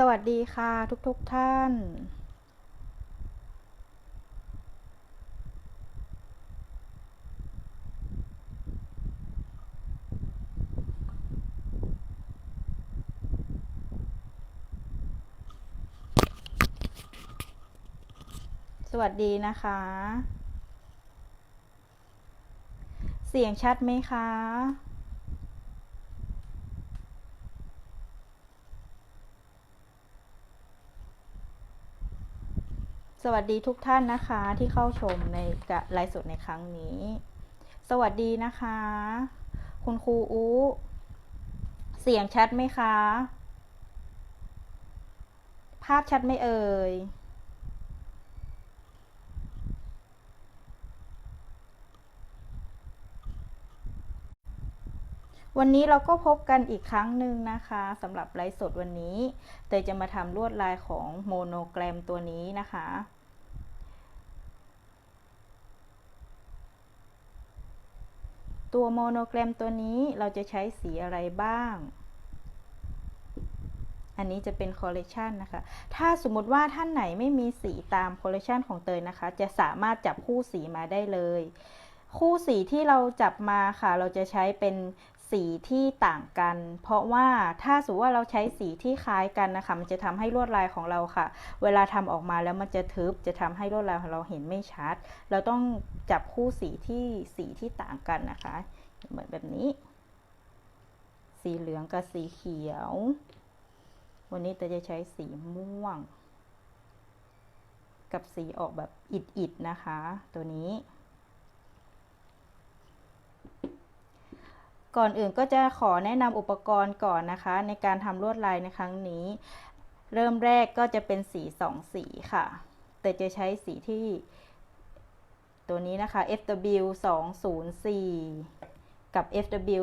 สวัสดีค่ะทุกๆทท่าน สวัสดีนะคะ เสียงชัดไหมคะ สวัสดีทุกท่านนะคะที่เข้าชมในไลฟ์สดในครั้งนี้ สวัสดีนะคะ คุณครูอูเสียงชัดไหมคะ ภาพชัดไหมเอ่ยวันนี้เราก็พบกันอีกครั้งหนึ่งนะคะสำหรับไลฟ์สดวันนี้ เตยจะมาทำลวดลายของโมโนแกรมตัวนี้นะคะ ตัวโมโนแกรมตัวนี้เราจะใช้สีอะไรบ้าง อันนี้จะเป็นคอลเลกชันนะคะ ถ้าสมมติว่าท่านไหนไม่มีสีตามคอลเลกชันของเตยนะคะ จะสามารถจับคู่สีมาได้เลย คู่สีที่เราจับมาค่ะ เราจะใช้เป็น สีที่ต่างกัน เพราะว่าถ้าสมมติว่าเราใช้สีที่คล้ายกันนะคะ มันจะทำให้ลวดลายของเราค่ะ เวลาทำออกมาแล้วมันจะทึบจะทำให้ลวดลายของเราเห็นไม่ชัด เราต้องจับคู่สีที่สีที่ต่างกันนะคะ เหมือนแบบนี้ สีเหลืองกับสีเขียว วันนี้จะใช้สีม่วง กับสีออกแบบอิดๆนะคะ ตัวนี้ ก่อนอื่นก็จะขอแนะนำอุปกรณ์ก่อนนะคะ ในการทำลวดลายในครั้งนี้ เริ่มแรกก็จะเป็นสีสองสีค่ะ แต่จะใช้สีที่ตัวนี้นะคะ FW 204กับ FW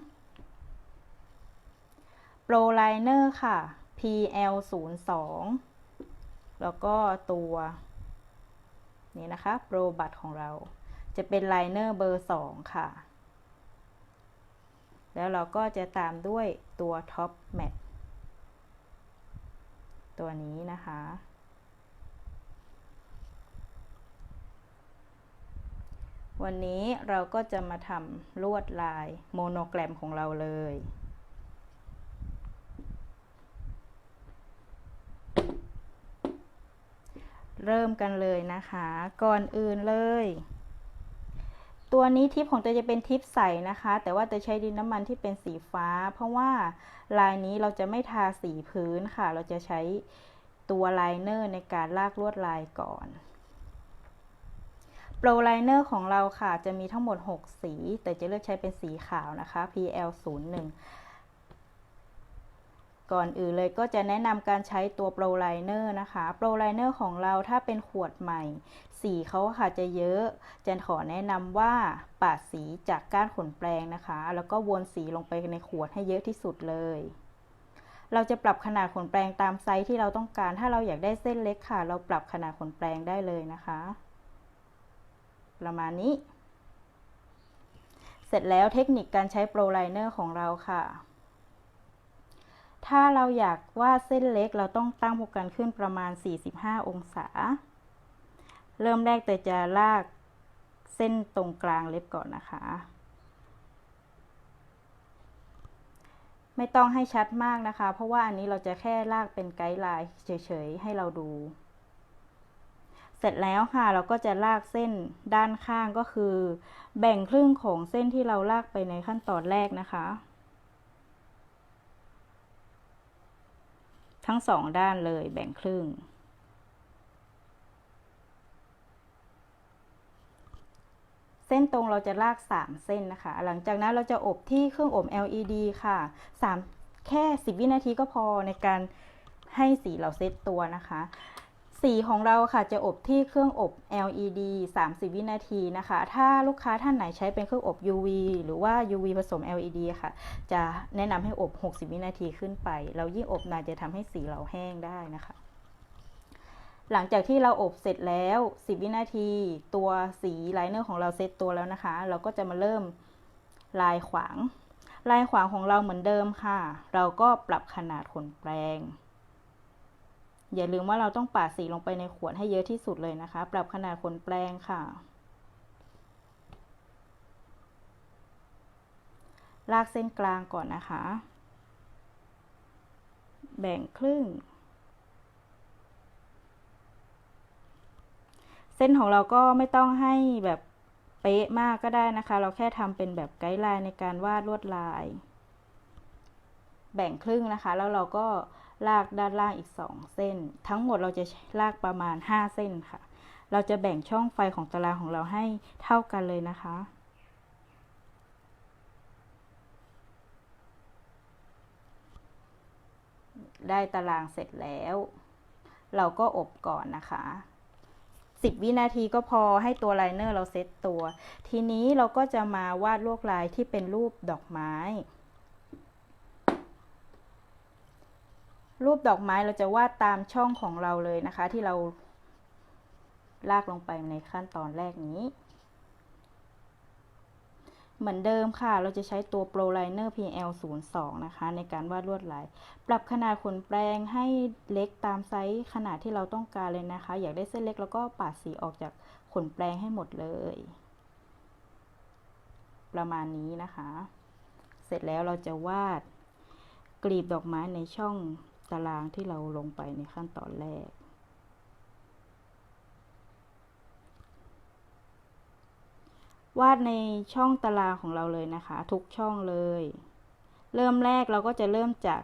212 Pro Liner ค่ะ PL 02แล้วก็ตัว นี่นะคะ Pro บัตของเรา จะเป็นไลเนอร์เบอร์ 2 ค่ะ แล้วเราก็จะตามด้วยตัวท็อปแมทตัวนี้นะคะ วันนี้เราก็จะมาทำลวดลายโมโนแกรมของเราเลยเริ่มกันเลยนะคะ ก่อนอื่นเลย ตัวนี้ทิปของเตยจะเป็นทิปใสนะคะ แต่ว่าเตยใช้ดินน้ำมันที่เป็นสีฟ้า เพราะว่าลายนี้เราจะไม่ทาสีพื้นค่ะ เราจะใช้ตัวไลเนอร์ในการลากลวดลายก่อนโปรไลเนอร์ของเราค่ะ จะมีทั้งหมด 6 สี แต่จะเลือกใช้เป็นสีขาวนะคะ PL01 ก่อนอื่นเลยก็จะแนะนำการใช้ตัวโปรไลเนอร์นะคะ โปรไลเนอร์ของเราถ้าเป็นขวดใหม่ สีเขาค่ะจะเยอะจะขอแนะนำว่าปาดสีจากก้านขนแปรงนะคะ แล้วก็วนสีลงไปในขวดให้เยอะที่สุดเลย เราจะปรับขนาดขนแปรงตามไซส์ที่เราต้องการ ถ้าเราอยากได้เส้นเล็กค่ะ เราปรับขนาดขนแปรงได้เลยนะคะ ประมาณนี้ เสร็จแล้วเทคนิคการใช้โปรไลเนอร์ของเราค่ะถ้าเราอยากวาดเส้นเล็กเราต้องตั้งพวกกันขึ้นประมาณ 45 องศา เริ่มแรกแต่จะลากเส้นตรงกลางเล็บก่อนนะคะ ไม่ต้องให้ชัดมากนะคะ เพราะว่าอันนี้เราจะแค่ลากเป็นไกด์ไลน์เฉยๆ ให้เราดู เสร็จแล้วค่ะ เราก็จะลากเส้นด้านข้างก็คือ แบ่งครึ่งของเส้นที่เราลากไปในขั้นตอนแรกนะคะ ทั้งสองด้านเลยแบ่งครึ่ง เส้นตรงเราจะลาก 3 เส้นนะคะ หลังจากนั้นเราจะอบที่เครื่องอบ LED ค่ะ 3 แค่ 10 วินาทีก็พอในการให้สีเราเซตตัวนะคะ สีของเราค่ะจะอบที่เครื่องอบ LED 30 วินาทีนะคะ ถ้าลูกค้าท่านไหนใช้เป็นเครื่องอบ UV หรือว่า UV ผสม LED ค่ะ จะแนะนำให้อบ 60 วินาทีขึ้นไป เรายิ่งอบนานจะทำให้สีเราแห้งได้นะคะ หลังจากที่เราอบเสร็จแล้ว 10 วินาที ตัวสีไลเนอร์ของเราเซตตัวแล้วนะคะ เราก็จะมาเริ่มลายขวาง ลายขวางของเราเหมือนเดิมค่ะ เราก็ปรับขนาดขนแปรงอย่าลืมว่าเราต้องปาดสีลงไปในขวดให้เยอะที่สุดเลยนะคะ ปรับขนาดขนแปรงค่ะ ลากเส้นกลางก่อนนะคะ แบ่งครึ่ง เส้นของเราก็ไม่ต้องให้แบบเป๊ะมากก็ได้นะคะ เราแค่ทำเป็นแบบไกด์ไลน์ในการวาดลวดลาย แบ่งครึ่งนะคะ แล้วเราก็ลากด้านล่างอีก 2 เส้น ทั้งหมดเราจะลากประมาณ 5 เส้นค่ะ เราจะแบ่งช่องไฟของตารางของเราให้เท่ากันเลยนะคะได้ตารางเสร็จแล้ว เราก็อบก่อนนะคะ 10 วินาทีก็พอให้ตัวไลเนอร์เราเซตตัว ทีนี้เราก็จะมาวาดลวดลายที่เป็นรูปดอกไม้ รูปดอกไม้เราจะวาดตามช่องของเราเลยนะคะ ที่เราลากลงไปในขั้นตอนแรกนี้ เหมือนเดิมค่ะ เราจะใช้ตัว Pro Liner PL02 นะคะ ในการวาดลวดลาย ปรับขนาดขนแปรงให้เล็กตามไซส์ขนาดที่เราต้องการเลยนะคะ อยากได้เส้นเล็กแล้วก็ปาดสีออกจากขนแปรงให้หมดเลย ประมาณนี้นะคะ เสร็จแล้วเราจะวาดกลีบดอกไม้ในช่องตารางที่เราลงไปในขั้นตอนแรก วาดในช่องตารางของเราเลยนะคะ ทุกช่องเลย เริ่มแรกเราก็จะเริ่มจาก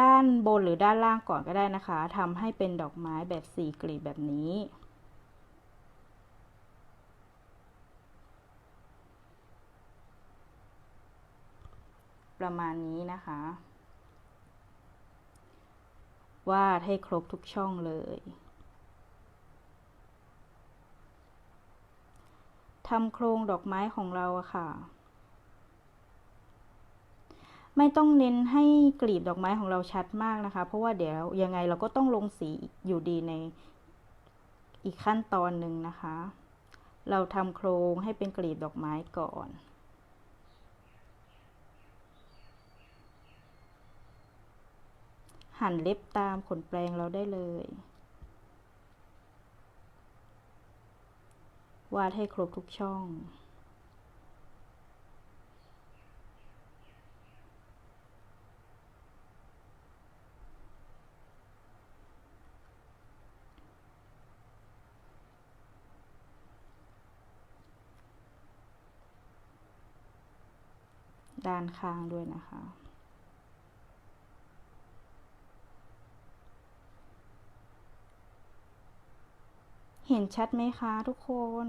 ด้านบนหรือด้านล่างก่อนก็ได้นะคะทำให้เป็นดอกไม้แบบสี่กลีบแบบนี้ ประมาณนี้นะคะ วาดให้ครบทุกช่องเลย ทำโครงดอกไม้ของเราอะค่ะ ไม่ต้องเน้นให้กลีบดอกไม้ของเราชัดมากนะคะ เพราะว่าเดี๋ยวยังไงเราก็ต้องลงสีอยู่ดีในอีกขั้นตอนหนึ่งนะคะ เราทำโครงให้เป็นกลีบดอกไม้ก่อนหั่นเล็บตามขนแปรงเราได้เลย วาดให้ครบทุกช่อง ด้านข้างด้วยนะคะ เห็นชัดไหมคะทุกคน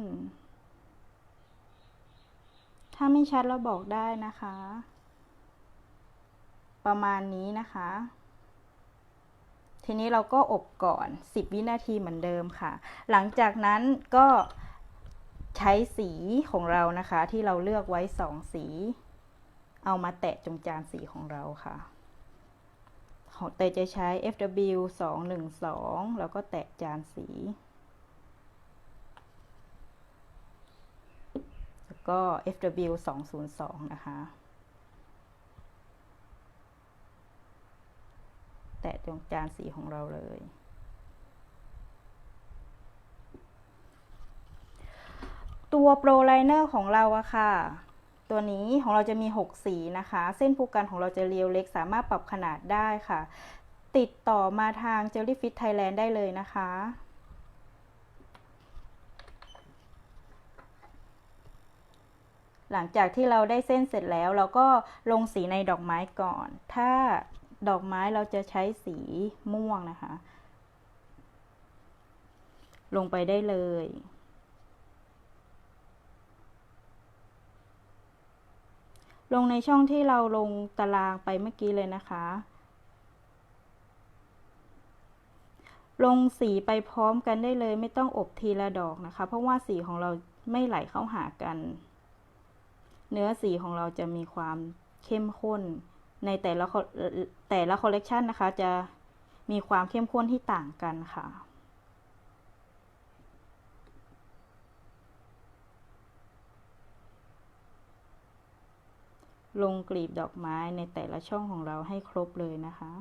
ถ้าไม่ชัดเราบอกได้นะคะ ประมาณนี้นะคะ ทีนี้เราก็อบก่อน 10 วินาทีเหมือนเดิมค่ะ หลังจากนั้นก็ใช้สีของเรานะคะ ที่เราเลือกไว้สองสี เอามาแตะตรงจานสีของเราค่ะของเตยจะใช้ FW 212 แล้วก็แตะจานสี ก็ FW 202นะคะ แตะตรงจานสีของเราเลย ตัวโปรไลเนอร์ของเราอะค่ะ ตัวนี้ของเราจะมี 6 สีนะคะ เส้นผูกกันของเราจะเรียวเล็กสามารถปรับขนาดได้ค่ะ ติดต่อมาทาง Jellyfish Thailand ได้เลยนะคะ หลังจากที่เราได้เส้นเสร็จแล้ว เราก็ลงสีในดอกไม้ก่อน ถ้าดอกไม้เราจะใช้สีม่วงนะคะ ลงไปได้เลยลงในช่องที่เราลงตารางไปเมื่อกี้เลยนะคะ ลงสีไปพร้อมกันได้เลยไม่ต้องอบทีละดอกนะคะ เพราะว่าสีของเราไม่ไหลเข้าหากัน เนื้อสีของเราจะมีความเข้มข้น ในแต่ละแต่ละคอลเลกชันนะคะ จะมีความเข้มข้นที่ต่างกันค่ะ ลงกลีบดอกไม้ในแต่ละช่องของเราให้ครบเลยนะคะ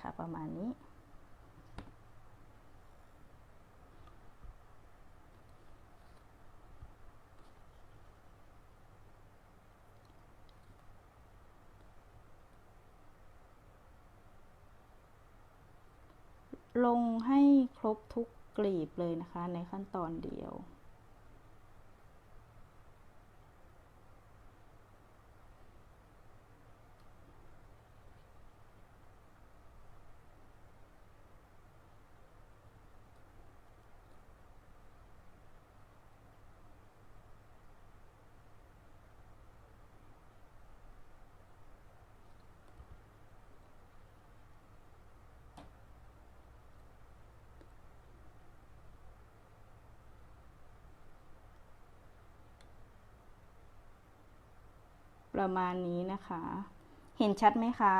ค่ะ ประมาณนี้ ลงให้ครบทุกกลีบเลยนะคะในขั้นตอนเดียว ประมาณนี้นะคะ เห็นชัดไหมคะ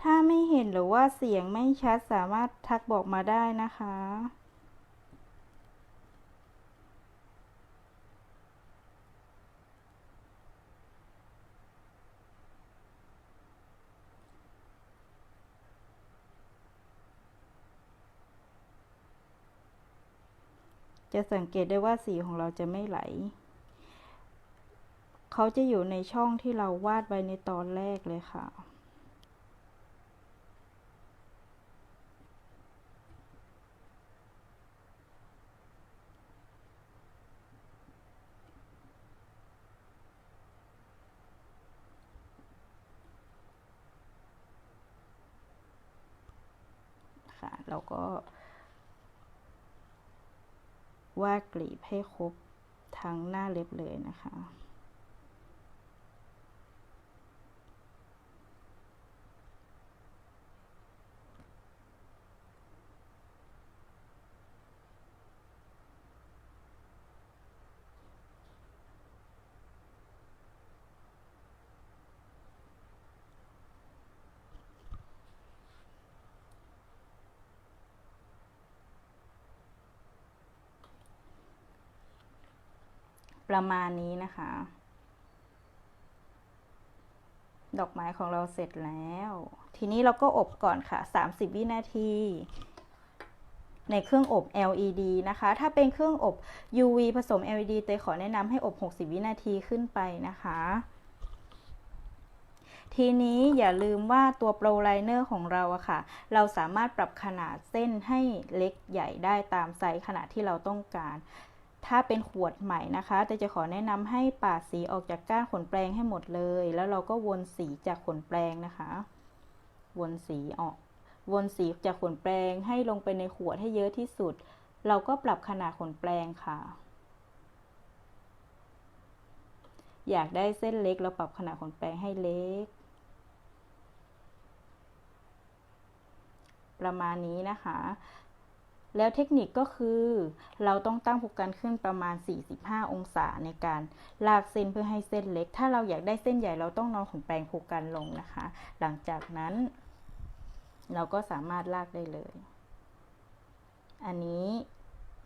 ถ้าไม่เห็นหรือว่าเสียงไม่ชัดสามารถทักบอกมาได้นะคะ จะสังเกตได้ว่าสีของเราจะไม่ไหล เขาจะอยู่ในช่องที่เราวาดไว้ในตอนแรกเลยค่ะ ค่ะแล้วก็ วาดกลีบให้ครบทั้งหน้าเล็บเลยนะคะ ประมาณนี้นะคะ ดอกไม้ของเราเสร็จแล้ว ทีนี้เราก็อบก่อนค่ะ 30 วินาที ในเครื่องอบ LED นะคะ ถ้าเป็นเครื่องอบ UV ผสม LED เตยขอแนะนำให้อบ 60 วินาทีขึ้นไปนะคะทีนี้อย่าลืมว่าตัวโปรไลเนอร์ของเราอะค่ะ เราสามารถปรับขนาดเส้นให้เล็กใหญ่ได้ตามไซส์ขนาดที่เราต้องการ ถ้าเป็นขวดใหม่นะคะ แต่จะขอแนะนำให้ปาดสีออกจากก้านขนแปรงให้หมดเลย แล้วเราก็วนสีจากขนแปรงนะคะ วนสีออก วนสีจากขนแปรงให้ลงไปในขวดให้เยอะที่สุด เราก็ปรับขนาดขนแปรงค่ะ อยากได้เส้นเล็กเราปรับขนาดขนแปรงให้เล็ก ประมาณนี้นะคะ แล้วเทคนิคก็คือ เราต้องตั้งผูกกันขึ้นประมาณ 45 องศาในการลากเส้นเพื่อให้เส้นเล็ก ถ้าเราอยากได้เส้นใหญ่เราต้องนอนขนแปรงผูกกันลงนะคะ หลังจากนั้น เราก็สามารถลากได้เลย อันนี้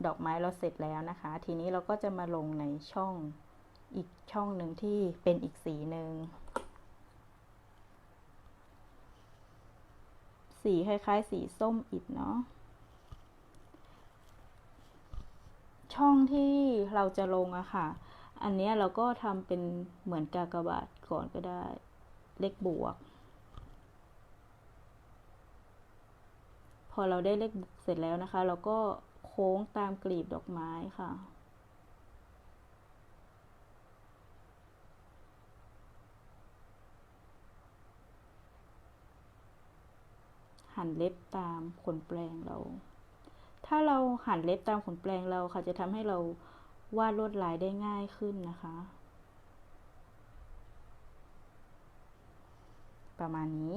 ดอกไม้เราเสร็จแล้วนะคะ ทีนี้เราก็จะมาลงในช่องอีกช่องหนึ่งที่เป็นอีกสีหนึ่งสีคล้ายๆ สีส้มอิฐเนาะ ช่องที่เราจะลงอะค่ะ อันนี้เราก็ทำเป็นเหมือนกากบาทก่อนก็ได้ เลขบวก พอเราได้เลขบวกเสร็จแล้วนะคะ เราก็โค้งตามกลีบดอกไม้ค่ะหั่นเล็บตามขนแปลงเรา ถ้าเราหั่นเล็บตามขนแปลงเราค่ะจะทำให้เราวาดลวดลายได้ง่ายขึ้นนะคะ ประมาณนี้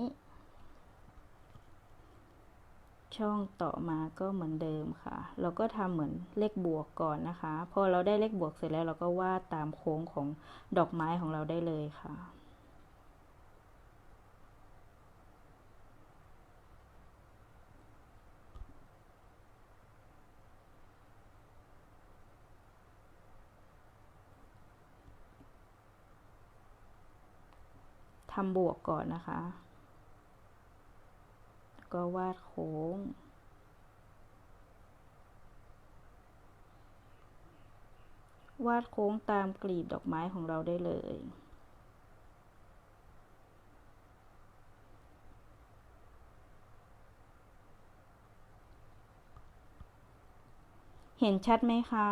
ช่องต่อมาก็เหมือนเดิมค่ะ เราก็ทำเหมือนเลขบวกก่อนนะคะ พอเราได้เลขบวกเสร็จแล้วเราก็วาดตามโค้งของดอกไม้ของเราได้เลยค่ะ ทำบวกก่อนนะคะ ก็วาดโค้ง วาดโค้งตามกลีบดอกไม้ของเราได้เลยเห็นชัดไหมคะ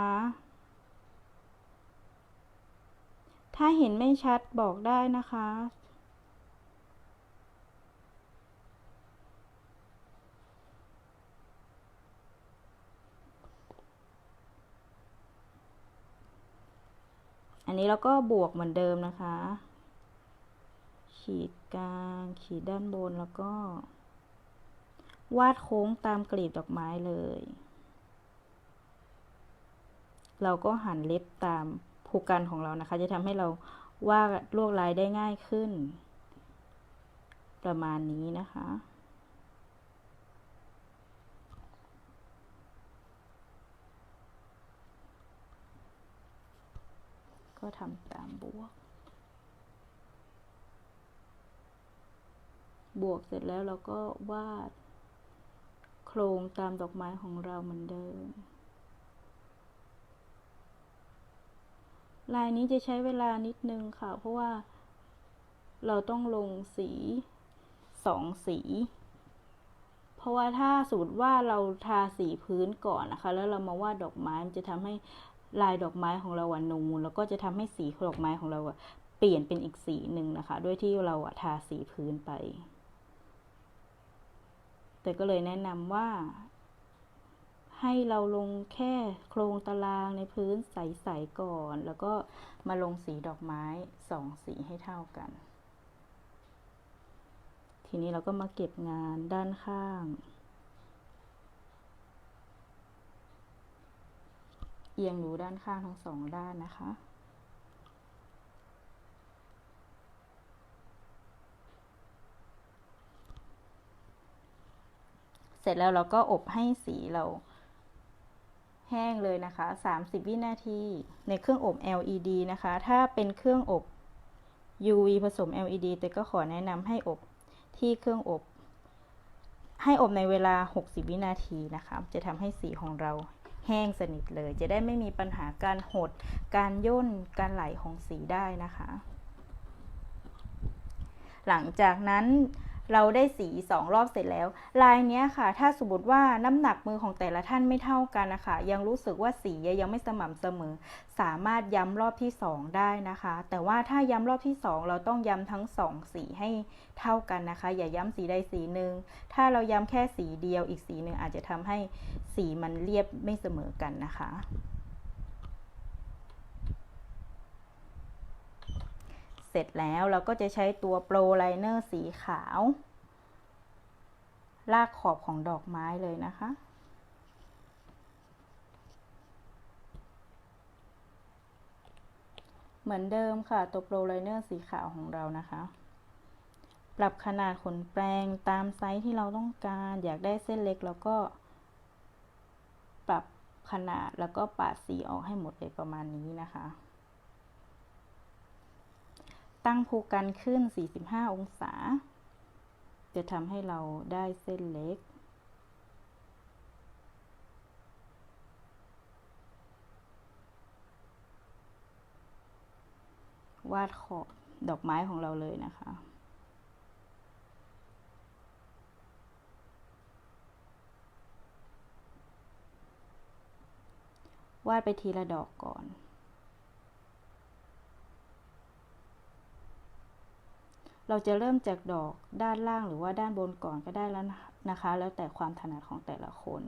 ถ้าเห็นไม่ชัดบอกได้นะคะ อันนี้เราก็บวกเหมือนเดิมนะคะ ขีดกลาง ขีดด้านบนแล้วก็ วาดโค้งตามกลีบดอกไม้เลย เราก็หันเล็บตามภูกันของเรานะคะ จะทำให้เราวาดลวดลายได้ง่ายขึ้น ประมาณนี้นะคะ ก็ทำตามบวก บวกเสร็จแล้วเราก็วาด โครงตามดอกไม้ของเราเหมือนเดิม ลายนี้จะใช้เวลานิดนึงค่ะ เพราะว่าเราต้องลงสีสองสี เพราะว่าถ้าสูตรว่าเราทาสีพื้นก่อนนะคะ แล้วเรามาวาดดอกไม้มันจะทำให้ ลายดอกไม้ของเราอะนูนแล้วก็จะทำให้สีดอกไม้ของเราอะเปลี่ยนเป็นอีกสีหนึ่งนะคะ ด้วยที่เราอะทาสีพื้นไป แต่ก็เลยแนะนำว่า ให้เราลงแค่โครงตารางในพื้นใสๆก่อน แล้วก็มาลงสีดอกไม้สองสีให้เท่ากัน ทีนี้เราก็มาเก็บงานด้านข้าง อียงดูด้านข้างทั้งสองด้านนะคะ เสร็จแล้วเราก็อบให้สีเราแห้งเลยนะคะ 30 วินาที ในเครื่องอบ LED นะคะ ถ้าเป็นเครื่องอบ UV ผสม LED แต่ก็ขอแนะนำให้อบที่เครื่องอบ ให้อบในเวลา 60 วินาทีนะคะ จะทำให้สีของเรา แห้งสนิทเลย จะได้ไม่มีปัญหาการหด การย่น การไหลของสีได้นะคะ หลังจากนั้น เราได้สีสองรอบเสร็จแล้ว ลายนี้ค่ะ ถ้าสมมติว่าน้ำหนักมือของแต่ละท่านไม่เท่ากันนะคะ ยังรู้สึกว่าสียังไม่สม่ำเสมอ สามารถย้ำรอบที่สองได้นะคะ แต่ว่าถ้าย้ำรอบที่สองเราต้องย้ำทั้งสองสีให้เท่ากันนะคะ อย่าย้ำสีใดสีหนึ่ง ถ้าเราย้ำแค่สีเดียวอีกสีหนึ่งอาจจะทำให้สีมันเรียบไม่เสมอกันนะคะ เสร็จแล้วเราก็จะใช้ตัวโปรไลเนอร์สีขาว ลากขอบของดอกไม้เลยนะคะ เหมือนเดิมค่ะตัวโปรไลเนอร์สีขาวของเรานะคะ ปรับขนาดขนแปรงตามไซส์ที่เราต้องการ อยากได้เส้นเล็กแล้วก็ ปรับขนาดแล้วก็ปาดสีออกให้หมดเลยประมาณนี้นะคะ ตั้งภูกันขึ้น 45 องศา จะทำให้เราได้เส้นเล็ก วาดขอบดอกไม้ของเราเลยนะคะวาดไปทีละดอกก่อน เราจะเริ่มจากดอกด้านล่างหรือว่าด้านบนก่อนก็ได้แล้วนะคะ แล้วแต่ความถนัดของแต่ละคน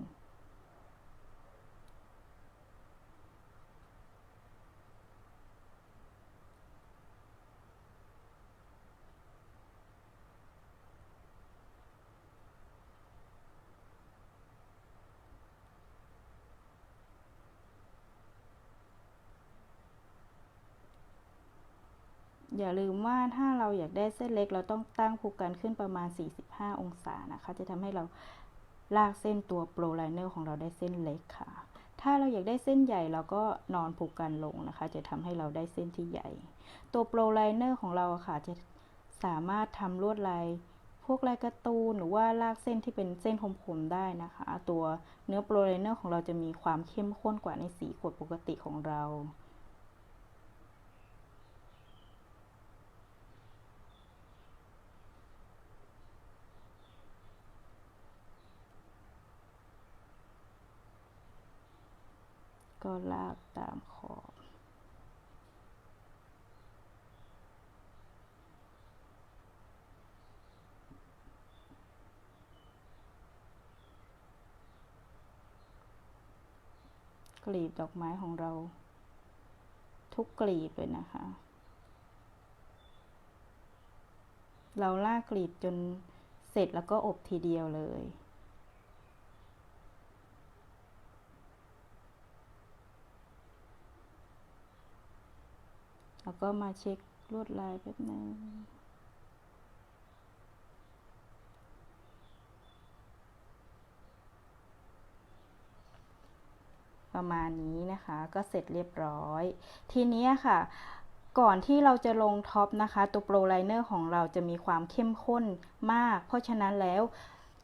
อย่าลืมว่าถ้าเราอยากได้เส้นเล็ก เราต้องตั้งภูกันขึ้นประมาณ 45 องศานะคะ จะทำให้เราลากเส้นตัวโปรไลเนอร์ของเราได้เส้นเล็กค่ะ ถ้าเราอยากได้เส้นใหญ่เราก็นอนผูกกันลงนะคะ จะทำให้เราได้เส้นที่ใหญ่ ตัวโปรไลเนอร์ของเราค่ะ จะสามารถทำลวดลายพวกลายการ์ตูนหรือว่าลากเส้นที่เป็นเส้นคมๆได้นะคะ ตัวเนื้อโปรไลเนอร์ของเราจะมีความเข้มข้นกว่าในสีขวดปกติของเรา ก็ลากตามขอบกลีบดอกไม้ของเรา ทุกกลีบเลยนะคะ เราลากกลีบจนเสร็จแล้วก็อบทีเดียวเลย แล้วก็มาเช็คลวดลายแป๊บนึงประมาณนี้นะคะก็เสร็จเรียบร้อย ทีนี้ค่ะ ก่อนที่เราจะลงท็อปนะคะ ตัวโปรไลเนอร์ของเราจะมีความเข้มข้นมาก เพราะฉะนั้นแล้ว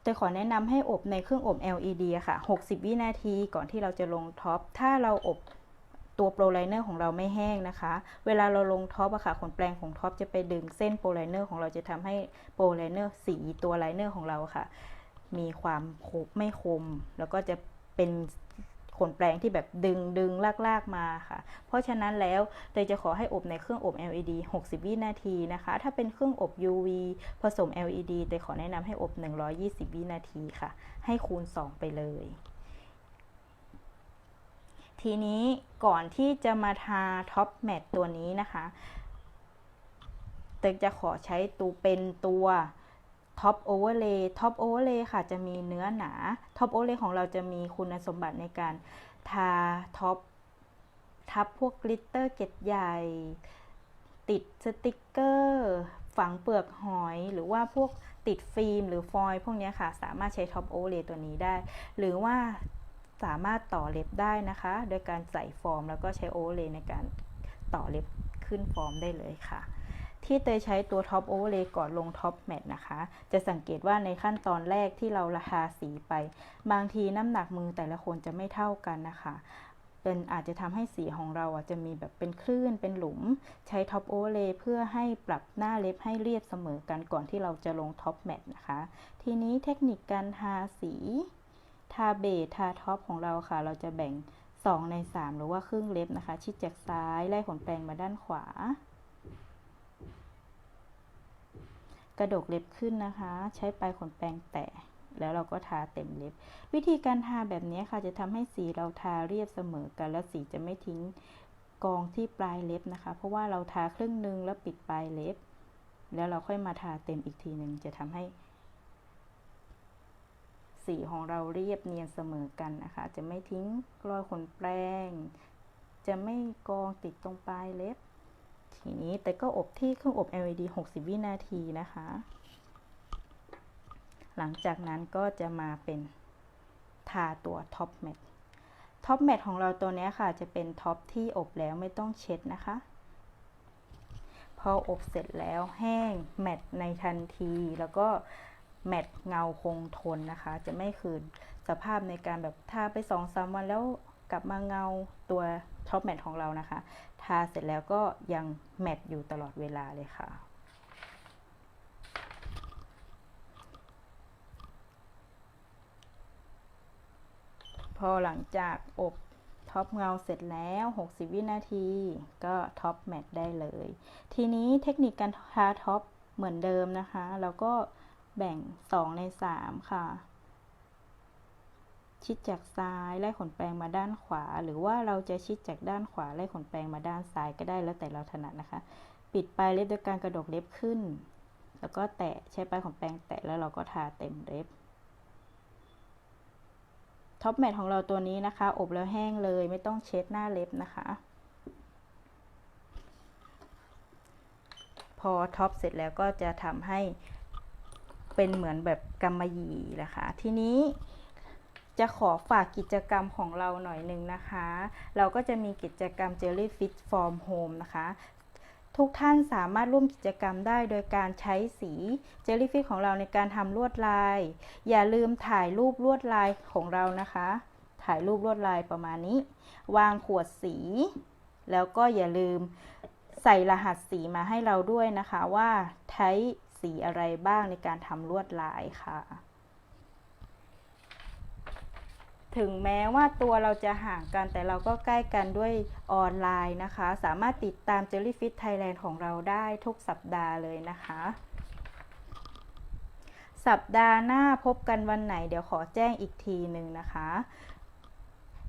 จะขอแนะนำให้อบในเครื่องอบ LED อะค่ะ 60 วินาทีก่อนที่เราจะลงท็อป ถ้าเราอบ ตัวโปรไลเนอร์ของเราไม่แห้งนะคะ เวลาเราลงท็อปอะค่ะขนแปรงของท็อปจะไปดึงเส้นโปรไลเนอร์ของเราจะทำให้โปรไลเนอร์สีตัวไลเนอร์ของเราค่ะ มีความคมไม่คม แล้วก็จะเป็นขนแปรงที่แบบดึงดึงลากลากมาค่ะ เพราะฉะนั้นแล้วเตยจะขอให้อบในเครื่องอบ LED 60 วินาทีนะคะ ถ้าเป็นเครื่องอบ UV ผสม LED เตยขอแนะนำให้อบ 120 วินาทีค่ะ ให้คูณ 2 ไปเลย ทีนี้ก่อนที่จะมาทาท็อปแมตตัวนี้นะคะเตยจะขอใช้ตัวเป็นตัวท็อปโอเวอร์เลย์ท็อปโอเวอร์เลย์ค่ะจะมีเนื้อหนาท็อปโอเวอร์เลย์ของเราจะมีคุณสมบัติในการทาท็อปทับพวกกลิตเตอร์เกตใหญ่ ติดสติกเกอร์ ฝังเปลือกหอยหรือว่าพวกติดฟิล์มหรือฟอยล์พวกนี้ค่ะ สามารถใช้ท็อปโอเวอร์เลย์ตัวนี้ได้ หรือว่า สามารถต่อเล็บได้นะคะ โดยการใส่ฟอร์มแล้วก็ใช้โอเวอร์เลย์ในการต่อเล็บขึ้นฟอร์มได้เลยค่ะ ที่เตยใช้ตัวท็อปโอเวอร์เลย์ก่อนลงท็อปแมทนะคะ จะสังเกตว่าในขั้นตอนแรกที่เราราคาสีไป บางทีน้ำหนักมือแต่ละคนจะไม่เท่ากันนะคะเป็นอาจจะทำให้สีของเราอะจะมีแบบเป็นคลื่นเป็นหลุม ใช้ท็อปโอเวอร์เลย์เพื่อให้ปรับหน้าเล็บให้เรียบเสมอกันก่อนที่เราจะลงท็อปแมทนะคะ ทีนี้เทคนิคการทาสี ทาเบสทาท็อปของเราค่ะ เราจะแบ่ง 2 ใน 3 หรือว่าครึ่งเล็บนะคะ ชิดจากซ้ายไล่ขนแปรงมาด้านขวา กระดกเล็บขึ้นนะคะ ใช้ปลายขนแปรงแตะแล้วเราก็ทาเต็มเล็บ วิธีการทาแบบนี้ค่ะ จะทำให้สีเราทาเรียบเสมอกันแล้วสีจะไม่ทิ้งกองที่ปลายเล็บนะคะ เพราะว่าเราทาครึ่งหนึ่งแล้วปิดปลายเล็บ แล้วเราค่อยมาทาเต็มอีกทีหนึ่งจะทำให้ สีของเราเรียบเนียนเสมอกันนะคะ จะไม่ทิ้งรอยขนแปรงจะไม่กองติดตรงปลายเล็บ ทีนี้แต่ก็อบที่เครื่องอบ LED 60 วินาทีนะคะ หลังจากนั้นก็จะมาเป็นทาตัวท็อปแมทท็อปแมทของเราตัวนี้ค่ะ จะเป็นท็อปที่อบแล้วไม่ต้องเช็ดนะคะ พออบเสร็จแล้วแห้งแมทในทันทีแล้วก็ แมทเงาคงทนนะคะ จะไม่คืนสภาพในการแบบทาไปสองสามวันแล้วกลับมาเงาตัวท็อปแมทของเรานะคะ ทาเสร็จแล้วก็ยังแมทอยู่ตลอดเวลาเลยค่ะพอหลังจากอบท็อปเงาเสร็จแล้ว 60 วินาที ก็ท็อปแมทได้เลย ทีนี้เทคนิคการทาท็อปเหมือนเดิมนะคะ แล้วก็ แบ่ง 2 ใน 3 ค่ะ ชิดจากซ้ายไล่ขนแปรงมาด้านขวา หรือว่าเราจะชิดจากด้านขวาไล่ขนแปรงมาด้านซ้ายก็ได้แล้วแต่เราถนัดนะคะ ปิดปลายเล็บโดยการกระดกเล็บขึ้น แล้วก็แตะใช้ปลายขนแปรงแตะแล้วเราก็ทาเต็มเล็บท็อปแมทของเราตัวนี้นะคะ อบแล้วแห้งเลยไม่ต้องเช็ดหน้าเล็บนะคะ พอท็อปเสร็จแล้วก็จะทำให้ เป็นเหมือนแบบกำมะหยี่นะคะ ทีนี้จะขอฝากกิจกรรมของเราหน่อยหนึ่งนะคะ เราก็จะมีกิจกรรม Jellyfish Form Home นะคะ ทุกท่านสามารถร่วมกิจกรรมได้โดยการใช้สี Jellyfish ของเราในการทำลวดลาย อย่าลืมถ่ายรูปลวดลายของเรานะคะ ถ่ายรูปลวดลายประมาณนี้ วางขวดสี แล้วก็อย่าลืมใส่รหัสสีมาให้เราด้วยนะคะว่าใช้ สีอะไรบ้างในการทำลวดลายค่ะ ถึงแม้ว่าตัวเราจะห่างกันแต่เราก็ใกล้กันด้วยออนไลน์นะคะ สามารถติดตาม Jellyfish Thailand ของเราได้ทุกสัปดาห์เลยนะคะ สัปดาห์หน้าพบกันวันไหน เดี๋ยวขอแจ้งอีกทีหนึ่งนะคะ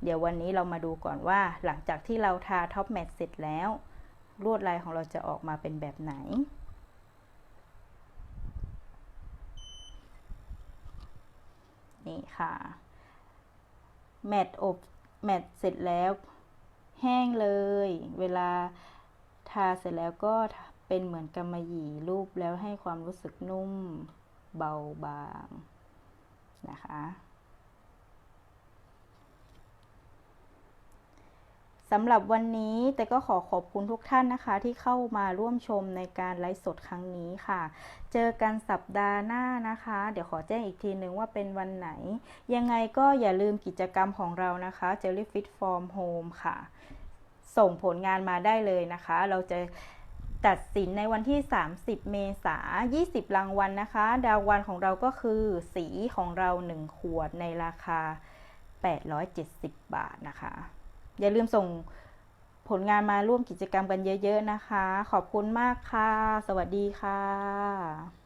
เดี๋ยววันนี้เรามาดูก่อนว่าหลังจากที่เราทาท็อปแมทเสร็จแล้ว ลวดลายของเราจะออกมาเป็นแบบไหน นี่ค่ะ แมตอบแมตเสร็จแล้ว แห้งเลย เวลาทาเสร็จแล้วก็เป็นเหมือนกำมะหยี่รูปแล้วให้ความรู้สึกนุ่มเบาบางนะคะ สำหรับวันนี้แต่ก็ขอขอบคุณทุกท่านนะคะ ที่เข้ามาร่วมชมในการไลฟ์สดครั้งนี้ค่ะ เจอกันสัปดาห์หน้านะคะ เดี๋ยวขอแจ้งอีกทีนึงว่าเป็นวันไหน ยังไงก็อย่าลืมกิจกรรมของเรานะคะ Jellyfish Form Home ค่ะ ส่งผลงานมาได้เลยนะคะ เราจะตัดสินในวันที่ 30 เมษายน20 รางวัลนะคะ ดาววันของเราก็คือสีของเรา 1 ขวดในราคา 870 บาทนะคะ อย่าลืมส่งผลงานมาร่วมกิจกรรมกันเยอะ ๆ นะคะ ขอบคุณมากค่ะ สวัสดีค่ะ